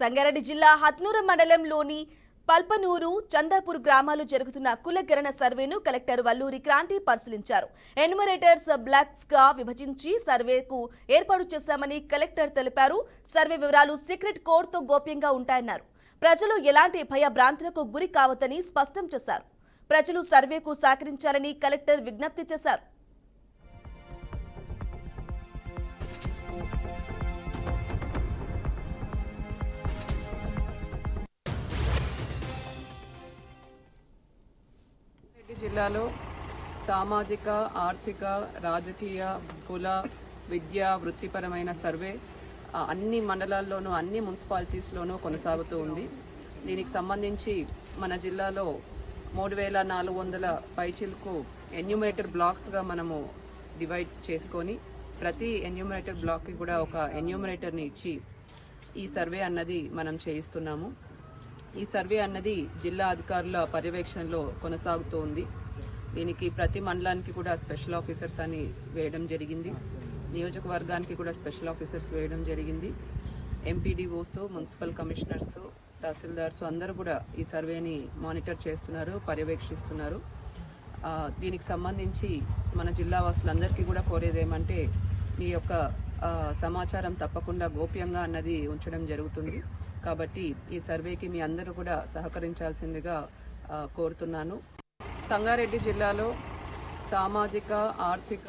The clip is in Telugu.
సంగారెడ్డి జిల్లా హత్నూరు మండలంలోని పల్పనూరు చందాపూర్ గ్రామాలు జరుగుతున్న కులగరణ సర్వేను కలెక్టర్ వల్లూరి క్రాంతి పరిశీలించారు. ఎన్యుమరేటర్స్ బ్లాక్స్గా విభజించి సర్వేకు ఏర్పాటు చేశామని కలెక్టర్ తెలిపారు. సర్వే వివరాలు సీక్రెట్ కోడ్తో గోప్యంగా ఉంటాయన్నారు. ప్రజలు ఎలాంటి భయభ్రాంతులకు గురి కావద్దని స్పష్టం చేశారు. ప్రజలు సర్వేకు సహకరించాలని కలెక్టర్ విజ్ఞప్తి చేశారు. జిల్లాలో సామాజిక ఆర్థిక రాజకీయ కుల విద్య వృత్తిపరమైన సర్వే అన్ని మండలాల్లోనూ అన్ని మున్సిపాలిటీస్లోనూ కొనసాగుతూ ఉంది. దీనికి సంబంధించి మన జిల్లాలో మూడు వేల నాలుగు వందల పైచిల్కు ఎన్యుమేటర్ బ్లాక్స్గా మనము డివైడ్ చేసుకొని ప్రతి ఎన్యూమరేటర్ బ్లాక్కి కూడా ఒక ఎన్యూమరేటర్ని ఇచ్చి ఈ సర్వే అన్నది మనం చేయిస్తున్నాము. ఈ సర్వే అన్నది జిల్లా అధికారుల పర్యవేక్షణలో కొనసాగుతూ ఉంది దీనికి ప్రతి మండలానికి కూడా స్పెషల్ ఆఫీసర్స్ అని వేయడం జరిగింది. నియోజకవర్గానికి కూడా స్పెషల్ ఆఫీసర్స్ వేయడం జరిగింది. ఎంపీడీఓస్ మున్సిపల్ కమిషనర్స్ తహసీల్దార్స్ అందరూ కూడా ఈ సర్వేని మానిటర్ చేస్తున్నారు పర్యవేక్షిస్తున్నారు. దీనికి సంబంధించి మన జిల్లా వాసులందరికీ కూడా కోరేది ఏమంటే మీ యొక్క సమాచారం తప్పకుండా గోప్యంగా అన్నది ఉంచడం జరుగుతుంది. కాబట్టి ఈ సర్వేకి మీ అందరూ కూడా సహకరించాల్సిందిగా కోరుతున్నాను. సంగారెడ్డి జిల్లాలో సామాజిక ఆర్థిక